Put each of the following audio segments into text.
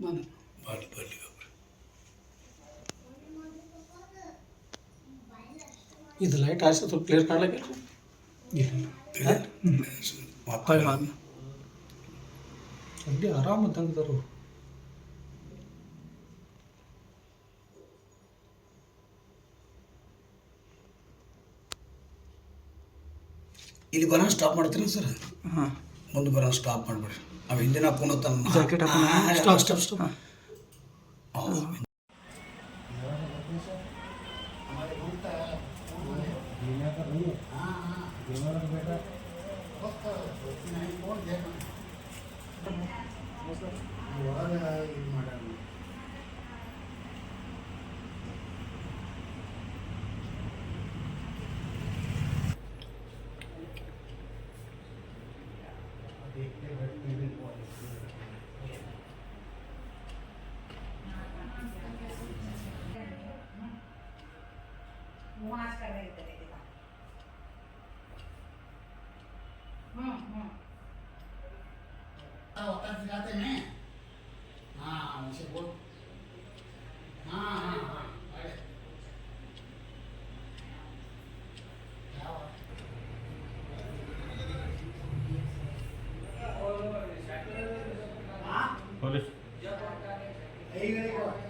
ಬಂದು ಬರ್ಲಿ ಬರ್ಲಿ ಇದು ಲೈಟ್ ಹಾರಿಸಿ ಸ್ವಲ್ಪ ಕ್ಲಿಯರ್ ಕಾಣ್ಲಿಕ್ಕೆ ಅಲ್ಲಿ ಆರಾಮ ತಂಗಿದಾರು ಇಲ್ಲಿ ಬರೋಣ ಸ್ಟಾಪ್ ಮಾಡ್ತೀರಾ ಸರ್? ಹಾಂ. ಮುಂದೆ ಬರೋ ಸ್ಟಾಪ್ ಮಾಡಿಬಿಡ್ರಿ అవింది నా పునతం jacket stop stop stop Thank you. मास कर रहे थे हम्म हम्म। तो तब जाते हैं। हाँ उनसे बोल। हाँ, हाँ हाँ हाँ अरे। क्या हुआ? हाँ? पुलिस। यही गई को।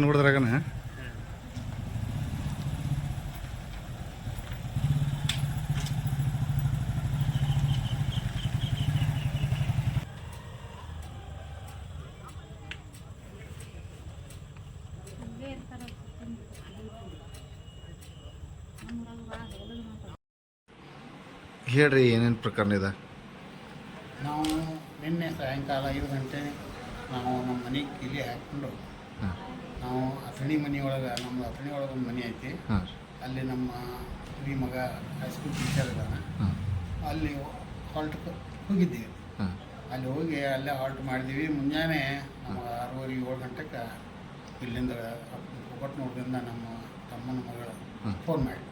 ನೋಡಿದ್ರಾಗನ ಹೇಳ್ರಿ ಏನೇನು ಪ್ರಕರಣ ಇದೆ? ನಾವು ನಿನ್ನೆ ಸಾಯಂಕಾಲ ಐದು ಗಂಟೆ ನಾವು ನಮ್ಮ ಮನೆ ಕೀಲಿ ಹಾಕ್ಕೊಂಡು ನಾವು ಅಥಣಿ ಮನೆಯೊಳಗೆ ನಮ್ಮ ಅಥಣಿ ಒಳಗೆ ಒಂದು ಮನೆ ಐತಿ. ಅಲ್ಲಿ ನಮ್ಮ ಹಿರಿ ಮಗ ಹೈಸ್ಕೂಲ್ ಟೀಚರ್ ಇದ್ದಾನೆ. ಅಲ್ಲಿ ಹಾಲ್ಟ್ ಹೋಗಿದ್ದೀವಿ ಅಲ್ಲಿ ಹೋಗಿ ಅಲ್ಲೇ ಹಾಲ್ಟ್ ಮಾಡಿದ್ದೀವಿ ಮುಂಜಾನೆ ನಮಗೆ ಆರೂವರೆ ಏಳು ಗಂಟೆಗೆ ಇಲ್ಲಿಂದ ಕೊಟ್ಟನೂರದಿಂದ ನಮ್ಮ ತಮ್ಮನ ಮಗಳು. ಫೋನ್ ಮಾಡಿ.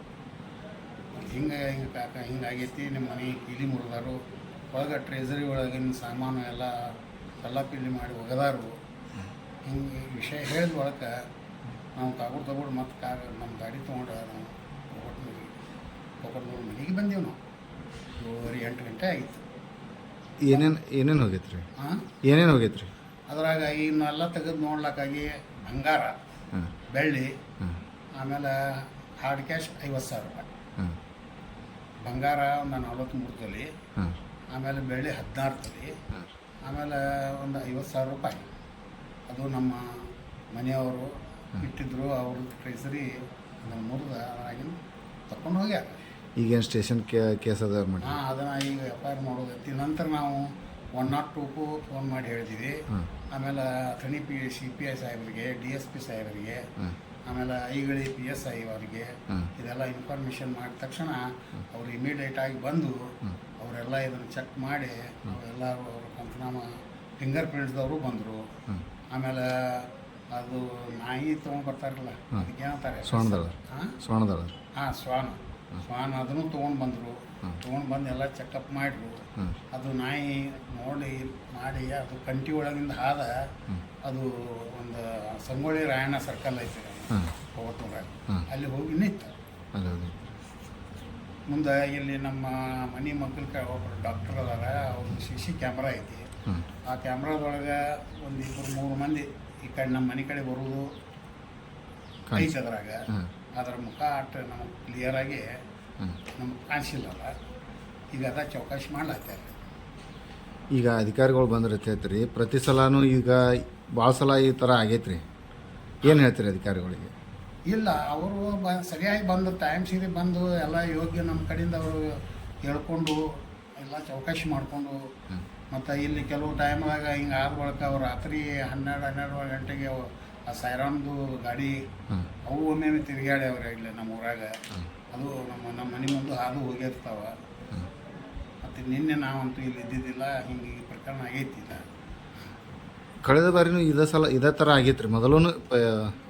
ಹಿಂಗೆ ಹಿಂಗೆ ಕಾಕ ಹಿಂಗಾಗೈತಿ ನಿಮ್ಮ ಮನೆ ಕೀಲಿ ಮುರಿದಾರು. ಒಳಗೆ ಟ್ರೆಜರಿ ಒಳಗಿನ ಸಾಮಾನು ಎಲ್ಲ ಕಲ್ಲಾಪಿಲ್ಲಿ ಮಾಡಿ ಒಗದಾರು. ಹಿಂಗೆ ವಿಷಯ ಹೇಳಿದ ಒಳಗೆ ನಾವು ತಗೊಂಡು ತಗೊಂಡು ಮತ್ತೆ ಕಾರ್ ನಮ್ಮ ಗಾಡಿ ತೊಗೊಂಡು ನಾವು ಹೋಗಿ ಕೊಟ್ಟನೂರು ಮನೆಗೆ ಬಂದೀವಿ ನಾವು. ಏಳುವರೆ ಎಂಟು ಗಂಟೆ ಆಯಿತು. ಏನೇನು ಏನೇನು ಹೋಗೈತ್ರಿ? ಹಾಂ ಏನೇನು ಹೋಗೈತ್ರಿ? ಅದ್ರಾಗ ಇನ್ನೆಲ್ಲ ತೆಗೆದು ನೋಡ್ಲಕ್ಕಾಗಿ ಬಂಗಾರ ಬೆಳ್ಳಿ ಆಮೇಲೆ ಹಾರ್ಡ್ ಕ್ಯಾಶ್ ಐವತ್ತು ಸಾವಿರ ರೂಪಾಯಿ. ಬಂಗಾರ ಒಂದು ನಲ್ವತ್ತ್ಮೂರು ತೊಲಿ ಆಮೇಲೆ ಬೆಳ್ಳಿ ಹದಿನಾರು ತೊಲಿ ಆಮೇಲೆ ಒಂದು ಐವತ್ತು ಸಾವಿರ ರೂಪಾಯಿ. ಅದು ನಮ್ಮ ಮನೆಯವರು ಇಟ್ಟಿದ್ರು ಅವ್ರ ಟ್ರೆಸರಿ ಅದನ್ನು ಮುರಿದ ಆಗಿನ ತಕೊಂಡು ಹೋಗ್ಯಾರ. ಈಗೇನು ಸ್ಟೇಷನ್ ಕೇಸ್ ಅದ ಮಾಡಿ? ಹಾಂ ಅದನ್ನು ಈಗ ಎಫ್ ಐ ಆರ್ ಮಾಡೋದೈತಿ. ನಂತರ ನಾವು ಒನ್ ನಾಟ್ ಟೂಕು ಫೋನ್ ಮಾಡಿ ಹೇಳಿದ್ದೀವಿ ಆಮೇಲೆ Athani P C P I ಸಾಹೇಬರಿಗೆ ಡಿ ಎಸ್ ಪಿ ಸಾಹೇಬರಿಗೆ ಆಮೇಲೆ ಐಗಳಿ ಪಿ ಎಸ್ ಐ ಅವರಿಗೆ ಇದೆಲ್ಲ ಇನ್ಫಾರ್ಮೇಷನ್ ಮಾಡಿದ ತಕ್ಷಣ ಅವರು ಇಮಿಡಿಯೇಟ್ ಆಗಿ ಬಂದು. ಅವರೆಲ್ಲ ಇದನ್ನು ಚೆಕ್ ಮಾಡಿ ಎಲ್ಲರೂ ಅವರು ಪಂಚನಾಮ ಫಿಂಗರ್ ಪ್ರಿಂಟ್ಸ್ದವರು ಬಂದರು ಆಮೇಲೆ ಅದು ನಾಯಿ ತೊಗೊಂಡು ಬರ್ತಾರಲ್ಲ ಹ್ಮ್. ಅದಕ್ಕೆ ಏನಂತಾರೆ ಹಾಂ ಹಾಂ ಶ್ವಾನ ಶ್ವಾನ ಅದನ್ನು ತೊಗೊಂಡು ಬಂದರು. ತೊಗೊಂಡು ಬಂದು ಎಲ್ಲ ಚೆಕಪ್ ಮಾಡಿದ್ರು. ಅದು ನಾಯಿ ನೋಡಿ ಮಾಡಿ ಅದು ಕಂಟಿ ಒಳಗಿಂದ ಆದ ಅದು ಒಂದು ಸಂಗೊಳ್ಳಿ ರಾಯಣ್ಣ ಸರ್ಕಲ್ ಐತೆ. ಅಲ್ಲಿ ಹೋಗಿ ನಿಂತು. ಮುಂದೆ ಇಲ್ಲಿ ನಮ್ಮ ಮನೆ ಮಕ್ಕಳ ಒಬ್ಬರು ಡಾಕ್ಟರ್ ಅದಾರ ಅವ್ರದ್ದು ಸಿ ಸಿ ಕ್ಯಾಮ್ರಾ ಐತಿ. ಆ ಕ್ಯಾಮ್ರಾದೊಳಗೆ ಒಂದು ಇಬ್ಬರು ಮೂರು ಮಂದಿ ಈ ಕಡೆ ನಮ್ಮ ಮನೆ ಕಡೆ ಬರುವುದು ಐತಿ ಅದ್ರಾಗ. ಅದರ ಮುಖ ಅಟ್ಟು ನಮಗೆ ಕ್ಲಿಯರಾಗಿ ನಮ್ಗೆ ಕಾಣಿಸಿಲ್ಲಲ್ಲ. ಈಗ ಅದ ಚೌಕಾಶಿ ಮಾಡ್ಲಾಗ್ತಾರೆ ಈಗ ಅಧಿಕಾರಿಗಳು ಬಂದಿರ್ತೈತೆ ರೀ. ಪ್ರತಿ ಸಲನೂ ಈಗ ಭಾಳ ಸಲ ಈ ಥರ ಆಗೈತ್ರಿ ಏನು ಹೇಳ್ತೀರಿ ಅಧಿಕಾರಿಗಳಿಗೆ? ಇಲ್ಲ ಅವರು ಬ ಸರಿಯಾಗಿ ಬಂದು ಟೈಮ್ ಸೀರಿ ಬಂದು ಎಲ್ಲ ಯೋಗ್ಯ ನಮ್ಮ ಕಡೆಯಿಂದ ಅವರು ಹೇಳ್ಕೊಂಡು ಎಲ್ಲ ಚೌಕಾಶಿ ಮಾಡಿಕೊಂಡು ಮತ್ತು ಇಲ್ಲಿ ಕೆಲವು ಟೈಮ್ದಾಗ ಹಿಂಗೆ ಆದ ಬಳಿಕ ಅವ್ರು ರಾತ್ರಿ ಹನ್ನೆರಡು ಹನ್ನೆರಡು ಗಂಟೆಗೆ ಆ ಸೈರಾಮ್ದು ಗಾಡಿ ಅವು ಒಮ್ಮೆ ತಿರುಗಾಡ್ಯಾವ್ರೆ ಇಲ್ಲಿ ನಮ್ಮ ಊರಾಗ. ಅದು ನಮ್ಮ ನಮ್ಮ ಮನೆ ಮುಂದೆ ಹಾದು ಹೋಗಿರ್ತಾವ ಮತ್ತು ನಿನ್ನೆ ನಾವಂತೂ ಇಲ್ಲಿ ಇದ್ದಿದ್ದಿಲ್ಲ ಹಿಂಗೆ ಈ ಪ್ರಕರಣ ಆಗೈತಿ ಇಲ್ಲ ಕಳೆದ ಬಾರಿನೂ ಇದೇ ಸಲ ಇದೇ ಥರ ಆಗೈತ್ರಿ. ಮೊದಲೂ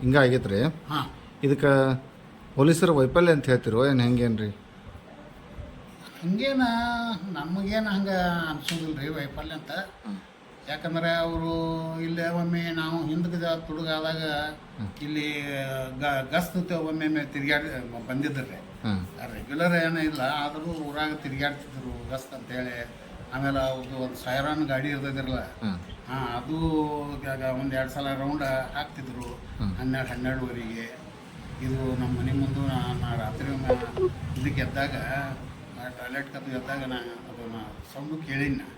ಹಿಂಗೆ ಆಗೈತ್ರಿ. ಹಾಂ. ಇದಕ್ಕೆ ಪೊಲೀಸರ ವೈಫಲ್ಯ ಅಂತ ಹೇಳ್ತಿರೋ ಏನು ಹೆಂಗೇನು ರೀ ಹಂಗೇನ ನಮಗೇನು ಹಂಗೆ ಅನ್ಸೋದಿಲ್ಲ ರೀ ವೈಫಲ್ಯ ಅಂತ. ಯಾಕಂದ್ರೆ ಅವರು ಇಲ್ಲೇ ಒಮ್ಮೆ ನಾವು ಹಿಂದಕ್ಕೆ ತುಡುಗಾದಾಗ ಇಲ್ಲಿ ಗ ಗಸ್ತು ಒಮ್ಮೆ ತಿರುಗಾಡಿ ಬಂದಿದ್ದಾರೆ ರೆಗ್ಯುಲರ್ ಏನೂ ಇಲ್ಲ ಆದರೂ ಊರಾಗ ತಿರುಗಾಡ್ತಿದ್ರು ಗಸ್ತ್ ಅಂತೇಳಿ ಆಮೇಲೆ ಅವ್ರದ್ದು ಒಂದು ಸೈರಾನ್ ಗಾಡಿ ಇರ್ತದಿರಲ್ಲ ಹಾಂ ಹಾಂ ಅದು ಒಂದು ಎರಡು ಸಲ ರೌಂಡ್ ಹಾಕ್ತಿದ್ರು. ಹನ್ನೆರಡು ಹನ್ನೆರಡುವರೆಗೆ. ಇದು ನಮ್ಮ ಮನೆ ಮುಂದೆ ನಾ- ರಾತ್ರಿ ಇದಕ್ಕೆ ಎದ್ದಾಗ ಟಾಯ್ಲೆಟ್ ಕದ್ದು ಎದ್ದಾಗ ನಾ ಅದನ್ನು ಸೌಂಡು ಕೇಳೀನಿ ನಾ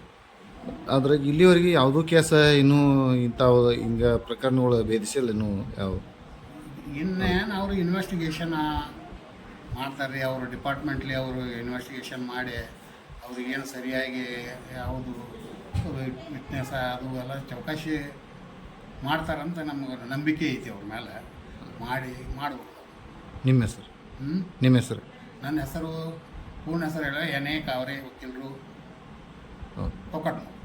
ಅದ್ರಾಗ ಇಲ್ಲಿವರೆಗೆ ಯಾವುದೂ ಕೇಸ ಇನ್ನೂ ಇಂಥವು ಹಿಂಗ ಪ್ರಕರಣಗಳು ಭೇದಿಸಲ್ಲ ಇನ್ನೂ ಯಾವ ಇನ್ನೇನು ಅವರು ಇನ್ವೆಸ್ಟಿಗೇಷನ್ ಮಾಡ್ತಾರೆ ಅವರು ಡಿಪಾರ್ಟ್ಮೆಂಟ್ಲಿ ಅವರು ಇನ್ವೆಸ್ಟಿಗೇಷನ್ ಮಾಡಿ ಅವ್ರಿಗೇನು ಸರಿಯಾಗಿ ಯಾವುದು ವಿಟ್ನೆಸ್ ಅದು ಎಲ್ಲ ಚೌಕಾಶಿ ಮಾಡ್ತಾರಂತ ನಮ್ಗೆ ನಂಬಿಕೆ ಐತಿ ಅವ್ರ ಮೇಲೆ ಮಾಡಿ ಮಾಡಬೇಕು ನಿಮ್ಮ ಹೆಸರು? ಹ್ಞೂ ನಿಮ್ಮ ಹೆಸರು? ನನ್ನ ಹೆಸರು ಪೂರ್ಣ ಹೆಸರು ಹೇಳ ಎನ್ ಎ ಕಾವರೆ ವಕೀಲರು. ಕೊಕ್ಕಟ್ನೂರು.